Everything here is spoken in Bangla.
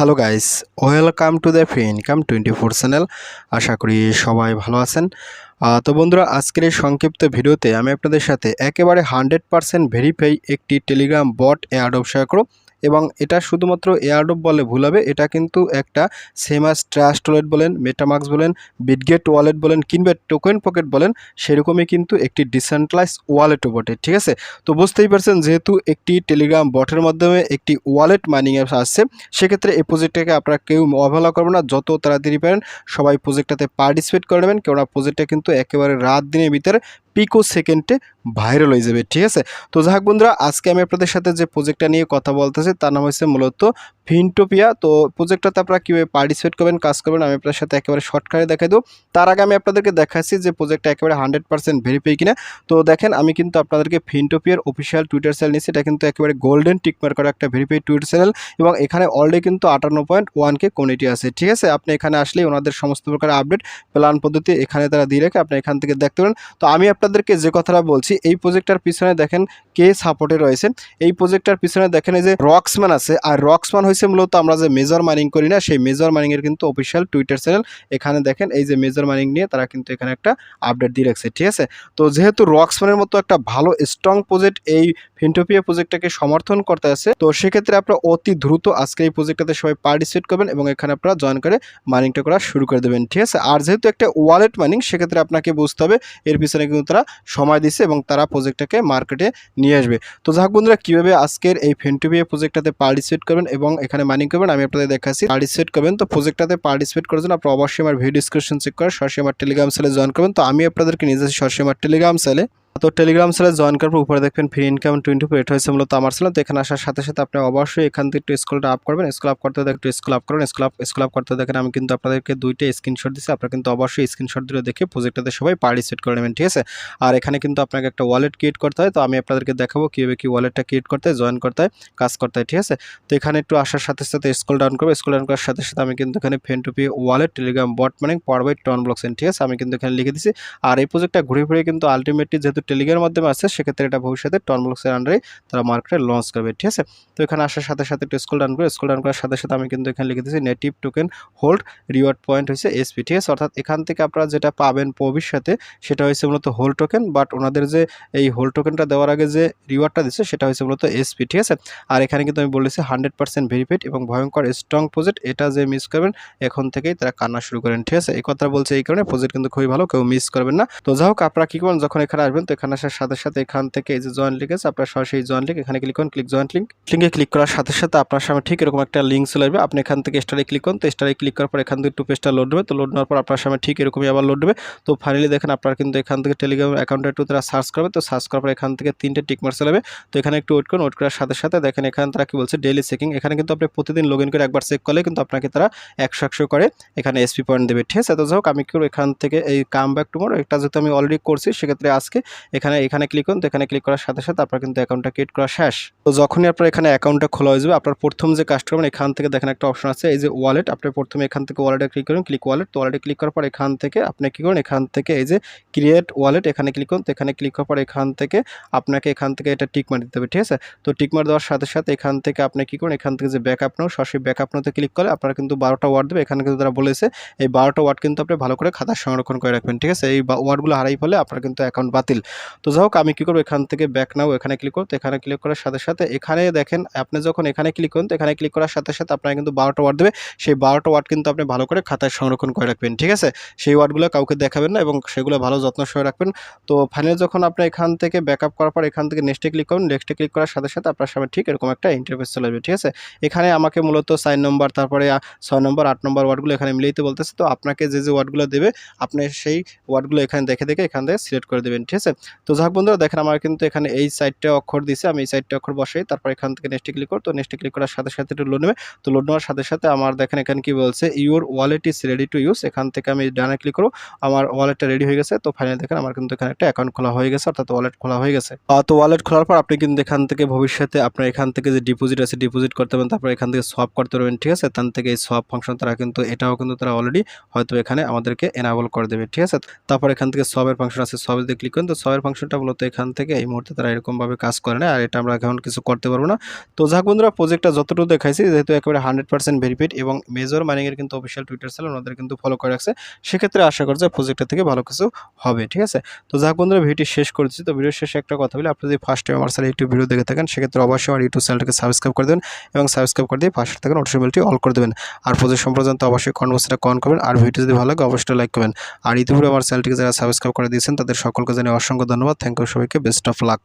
Hello guys welcome to the free income twenty four channel আশা করি সবাই ভালো আছেন। তো বন্ধুরা, আজকের এই সংক্ষিপ্ত ভিডিওতে আমি আপনাদের সাথে একেবারে হান্ড্রেড পারসেন্ট ভেরিফাই একটি টেলিগ্রাম বট অ্যাডব শেয়ার করো এবং এটা শুধুমাত্র এয়ারডপ বলে ভুল হবে, এটা কিন্তু একটা সেমাস ট্রাস্ট ওয়ালেট বলেন মেটামাক্স বলেন বিটগেট ওয়ালেট বলেন, কিংবা টোকেন পকেট বলেন, সেরকমই কিন্তু একটি ডিসেন্ট্রালাইজ ওয়ালেটও বটে, ঠিক আছে? তো বুঝতেই পারছেন, যেহেতু একটি টেলিগ্রাম বটের মাধ্যমে একটি ওয়ালেট মাইনিং অ্যাপস আসছে, সেক্ষেত্রে এই প্রজেক্টটাকে আপনারা কেউ অবহেলা করবেন না, যত তাড়াতাড়ি পারেন, সবাই প্রজেক্টটাতে পার্টিসিপেট করে নেবেন, কেননা প্রজেক্টটা কিন্তু একেবারে রাত দিনের ভিতরে পিকো সেকেন্ডে ভাইরাল হয়ে যাবে, ঠিক আছে? তো যাই হোক বন্ধুরা, আজকে আমি আপনাদের সাথে যে প্রজেক্টটা নিয়ে কথা বলতেছি, তার নাম হচ্ছে মূলত ফিনটোপিয়া তো প্রজেক্টটাতে আপনারা কীভাবে পার্টিসিপেট করবেন, কাজ করবেন, আমি আপনার সাথে একেবারে শর্টকাটে দেখাই দেবো। তার আগে আমি আপনাদেরকে দেখাচ্ছি যে প্রজেক্টটা একেবারে হান্ড্রেড পার্সেন্ট ভেরিফাই কিনা। তো দেখেন, আমি কিন্তু আপনাদেরকে ফিনটোপিয়ার অফিসিয়াল টুইটার চ্যানেল নিচ্ছি এটা কিন্তু একেবারে গোল্ডেন টিকমার করা একটা ভেরিফাই টুইটার চ্যানেল এবং এখানে অলরেডি কিন্তু আটান্ন পয়েন্ট ওয়ান কে কমিউনিটি আছে, ঠিক আছে? আপনি এখানে আসলেই ওনাদের সমস্ত প্রকার আপডেট প্ল্যান পদ্ধতি এখানে তারা দিয়ে রেখে আপনি এখান থেকে দেখতে পারেন। তো আমি আপনাদেরকে যে কথাটা বলছি এই প্রজেক্টটার পিছনে দেখেন কে সাপোর্টে রয়েছে। এই প্রজেক্টটার পিছনে দেখেন এই যে রক্সম্যান আছে, আর রক্সম্যান হয়েছে মূলত আমরা যে মেজর মাইনিং করি না, সেই মেজর মাইনিং এর কিন্তু অফিসিয়াল টুইটার চ্যানেল এখানে দেখেন এই যে মেজর মাইনিং নিয়ে তারা কিন্তু এখানে একটা আপডেট দিয়ে রাখছে, ঠিক আছে? তো যেহেতু রক্সম্যানের মতো একটা ভালো স্ট্রং প্রজেক্ট এই ফিন্টোপিয়া প্রজেক্টটাকে সমর্থন করতে আছে, তো সেক্ষেত্রে আপনারা অতি দ্রুত আজকে এই প্রজেক্টটাতে সবাই পার্টিসিপেট করবেন এবং এখানে আপনারা জয়েন করে মাইনিংটা করা শুরু করে দেবেন, ঠিক আছে? আর যেহেতু একটা ওয়ালেট মাইনিং সেক্ষেত্রে আপনাকে বুঝতে হবে, এর পিছনে কিন্তু তারা সময় দিচ্ছে এবং তারা প্রোজেক্টটাকে মার্কেটে নিয়ে আসবে। তো যাই হোক বন্ধুরা, কীভাবে আজকের এই ফেন্টুবিএ প্রজেক্টটাতে পার্টিসিপেট করবেন এবং এখানে মাইনিং করবেন, আমি আপনাদের দেখাচ্ছি। পার্টিসিপেট করবেন, তো প্রজেক্টটাতে পার্টিসিপেট করার জন্য আপনারা অবশ্যই আমার ভিডিও ডিসক্রিপশন চেক করে সরাসরি আমার টেলিগ্রাম সেলে জয়েন করবেন। তো আমি আপনাদেরকে নিয়ে যাচ্ছি সরাসরি আমার টেলিগ্রাম সেলে তো টেলিগ্রাম সেলে জয়েন করার পর উপরে দেখবেন ফ্রি ইনকাম টোয়েন্টি ফোর এটা হচ্ছে মূলত আমার চ্যানেল তো এখানে আসার সাথে সাথে আপনি অবশ্যই এখান থেকে একটু স্কুলটা আপ করবেন। স্কুল আপ করতে একটু স্কুল আপ করবেন স্কুল আপ স্কুল আপ করতে দেখেন আমি কিন্তু আপনাদেরকে দুইটা স্ক্রিনশট দিচ্ছি আপনারা কিন্তু অবশ্যই স্ক্রিনশট দিলে দেখে প্রজেক্টটাতে সবাই পার্টিসিপেট করে নেবেন, ঠিক আছে? আর এখানে কিন্তু আপনাকে একটা ওয়ালেট ক্রিয়েট করতে হয়। তো আমি আপনাদেরকে দেখাবো কীভাবে কি ওয়ালেটটা ক্রিয়েট করতে হয় জয়েন করতে হয়, কাজ করতে হয়, ঠিক আছে? তো এখানে একটু আসার সাথে সাথে স্কুল ডাউন করব। স্কুল ডাউন করার সাথে সাথে আমি কিন্তু এখানে ফেনটুপি ওয়ালেট টেলিগ্রাম বট মানে পাওয়ার বাই টন ব্লকসেন ঠিক আছে? আমি কিন্তু এখানে লিখে দিচ্ছি আর এই প্রজেক্টটা ঘুরে ফিরে কিন্তু আলটিমেটলি যেহেতু টেলিগ্রামের মাধ্যমে আছে, সেক্ষেত্রে এটা ভবিষ্যতে টন ব্লকসের আন্ডারে তারা মার্কেটে লঞ্চ করবে, ঠিক আছে? তো এখানে আসার সাথে সাথে একটু স্কুল ডাউন করে স্কুল ডাউন করার সাথে সাথে আমি কিন্তু এখানে লিখে দিচ্ছি native token hold reward point হচ্ছে এসপি ঠিক আছে? অর্থাৎ এখান থেকে আপনারা যেটা পাবেন ভবিষ্যতে, সেটা হচ্ছে মূলত হোল টোকেন বাট ওনাদের যে এই হোল টোকেনটা দেওয়ার আগে যে রিওয়ার্ডটা দিচ্ছে, সেটা হচ্ছে মূলত এসপি ঠিক আছে? আর এখানে কিন্তু আমি বলেছি হান্ড্রেড পার্সেন্ট ভেরিফাইড এবং ভয়ঙ্কর স্ট্রং প্রজেক্ট এটা যে মিস করবেন, এখন থেকেই তারা কান্না শুরু করেন, ঠিক আছে? এই কথা বলছে এই কারণে প্রজেক্ট কিন্তু খুবই ভালো, কেউ মিস করবেন না। তো যাই হোক, আপনারা কি করবেন, যখন এখানে আসবেন তো এখানে আসার সাথে সাথে এখান থেকে এই যে জয়েন লিঙ্ক আছে, আপনার সরাসরি জয়েন লিঙ্ক এখানে ক্লিক করুন ক্লিক জয়েন লিঙ্ক লিঙ্কে ক্লিক করার সাথে সাথে আপনার সামনে ঠিক এরকম একটা লিঙ্ক চলে আসবে। আপনি এখান থেকে স্টারে ক্লিক করুন, তো স্টারে ক্লিক করার পর এখান থেকে একটু পেজটা লোড দেবে। তো লোড নেওয়ার পর আপনার সামনে ঠিক এরকমই আবার লোড দেবে। তো ফাইনালি দেখেন আপনার কিন্তু এখান থেকে টেলিগ্রাম অ্যাকাউন্টে একটু তারা সার্চ করবে। তো সার্চ করার পর এখান থেকে তিনটে টিক মার্ক চলে যাবে তো এখানে একটু ওয়েট করুন ওয়েট করার সাথে সাথে দেখেন এখানে তারা কি বলছে ডেলি চেকিং এখানে কিন্তু আপনি প্রতিদিন লগ ইন করে একবার চেক করলে কিন্তু আপনাকে তারা একশো একশো করে এখানে এসপি পয়েন্ট দেবে। ঠিক আছে? তো যাই হোক, আমি কি এখান থেকে এই কাম ব্যাক টুমোর এটা যেহেতু আমি অলরেডি করছি, সেক্ষেত্রে আজকে এখানে এখানে ক্লিক করুন, তো এখানে ক্লিক করার সাথে সাথে আপনার কিন্তু অ্যাকাউন্টটা ক্রিয়েট করা শেষ। তো যখনই আপনার এখানে অ্যাকাউন্টটা খোলা হয়ে যাবে, আপনার প্রথম যে কাজটা করবেন, এখান থেকে দেখেন একটা অপশন আছে, এই যে ওয়ালেট আপনি প্রথমে এখান থেকে ওয়ালেটে ক্লিক করুন ক্লিক ওয়ালেট তো ওয়ালেটে ক্লিক করার পর এখান থেকে আপনি কী করুন, এখান থেকে এই যে ক্রিয়েট ওয়ালেট এখানে ক্লিক করুন, তো এখানে ক্লিক করার পর এখান থেকে আপনাকে এখান থেকে এটা টিক মার দিতে হবে, ঠিক আছে? তো টিক মার দেওয়ার সাথে সাথে এখান থেকে আপনি কী করুন, এখান থেকে যে ব্যাকআপ নাও সরাসরি ব্যাকআপ নোতে ক্লিক করলে আপনারা কিন্তু বারোটা ওয়ার্ড দেবে। এখানে কিন্তু তারা বলেছে, এই বারোটা ওয়ার্ড কিন্তু আপনি ভালো করে খাতা সংরক্ষণ করে রাখবেন, ঠিক আছে? এই ওয়ার্ডগুলো হারাই ফেলে আপনার কিন্তু অ্যাকাউন্ট বাতিল। তো যাই হোক, আমি কী করব? এখান থেকে ব্যাক নাও এখানে ক্লিক করো। তো এখানে ক্লিক করার সাথে সাথে এখানে দেখেন, আপনি যখন এখানে ক্লিক করুন, তো এখানে ক্লিক করার সাথে সাথে আপনার কিন্তু বারোটা ওয়ার্ড দেবে। সেই বারোটা ওয়ার্ড কিন্তু আপনি ভালো করে খাতায় সংরক্ষণ করে রাখবেন, ঠিক আছে? সেই ওয়ার্ডগুলো কাউকে দেখাবেন না এবং সেগুলো ভালো যত্ন সহ রাখবেন। তো ফাইনালি যখন আপনি এখান থেকে ব্যাকআপ করার পর এখান থেকে নেক্সটে ক্লিক করুন নেক্সটে ক্লিক করার সাথে সাথে আপনার সামনে ঠিক এরকম একটা ইন্টারফেস চলে আসবে, ঠিক আছে? এখানে আমাকে মূলত সাইন নম্বর তারপরে ছয় নম্বর আট নম্বর ওয়ার্ডগুলো এখানে মিলিয়ে বলতেছে। তো আপনাকে যে যে ওয়ার্ডগুলো দেবে, আপনি সেই ওয়ার্ডগুলো এখানে দেখে দেখে এখান থেকে সিলেক্ট করে দেবেন, ঠিক আছে? তো যাক বন্ধুরা, দেখেন আমার কিন্তু এখানে এই সাইডটা অক্ষর দিছে, আমি এই সাইডটা অক্ষর বসাই, তারপর এখান থেকে নেক্সটে ক্লিক করো, তো নেক্সটে ক্লিক করার সাথে সাথে একটু লোড নেবে। তো লোড নেওয়ার সাথে সাথে আমার দেখেন এখানে কি বলছে your wallet is ready to use এখান থেকে আমি ডানে ক্লিক করো, আমার ওয়ালেটটা রেডি হয়ে গেছে। তো ফাইনালি দেখেন আমার কিন্তু এখানে একটা অ্যাকাউন্ট খোলা হয়ে গেছে, অর্থাৎ ওয়ালেট খোলা হয়ে গেছে। তো ওয়ালেট খোলার পর আপনি কিন্তু এখান থেকে ভবিষ্যতে আপনার এখান থেকে যে ডিপোজিট আছে ডিপোজিট করতে পারবেন তারপর এখান থেকে সোয়াপ করতে পারবেন, ঠিক আছে? তার থেকে এই সোয়াপ ফাংশন তারা কিন্তু, এটাও কিন্তু তারা অলরেডি হয়তো এখানে আমাদেরকে এনাবল করে দেবে, ঠিক আছে? তারপর এখান থেকে সবের ফাংশন আছে সবের ক্লিক করুন, তো সাওয়ার ফাংশনটা মূলত এখান থেকে এই মুহূর্তে তারা এরকমভাবে কাজ করে না আর এটা আমরা এখন কিছু করতে পারব না। তো যাক বন্ধুরা প্রজেক্টটা যতটুকু দেখাইছি, যেহেতু একেবারে হান্ড্রেড পার্সেন্ট ভেরিফাইড এবং মেজর মাইনিংয়ের কিন্তু অফিসিয়াল টুইটার চ্যানেল ওনাদের কিন্তু ফলো করে রাখছে, সেক্ষেত্রে আশা করছে প্রজেক্টটা থেকে ভালো কিছু হবে, ঠিক আছে? তো যাক বন্ধুরা ভিডিওটি শেষ করছি। তো ভিডিও শেষে একটা কথা বলি, আপনি যদি ফার্স্ট টাইম আমার চ্যানেল একটু ভিডিও দেখে থাকেন, সেক্ষেত্রে অবশ্যই আমার ইউটিউব চ্যানেলটাকে সাবস্ক্রাইব করে দেবেন এবং সাবস্ক্রাইব করে দিয়ে পাশে থাকা নোটিফিকেশনটি অল করে দেবেন। আর প্রজেক্ট সম্পর্কে অবশ্যই কনভার্সটা কন করবেন, আর ভিডিও যদি ভালো লাগে, অবশ্যই লাইক করবেন। আর ইতিপূর্বে আমার চ্যানেলটিকে যারা সাবস্ক্রাইব করে দিয়েছেন, তাদের সকলকে জানিয়ে অসংখ্য ধন্যবাদ। থ্যাংক ইউ সবাইকে। Best of luck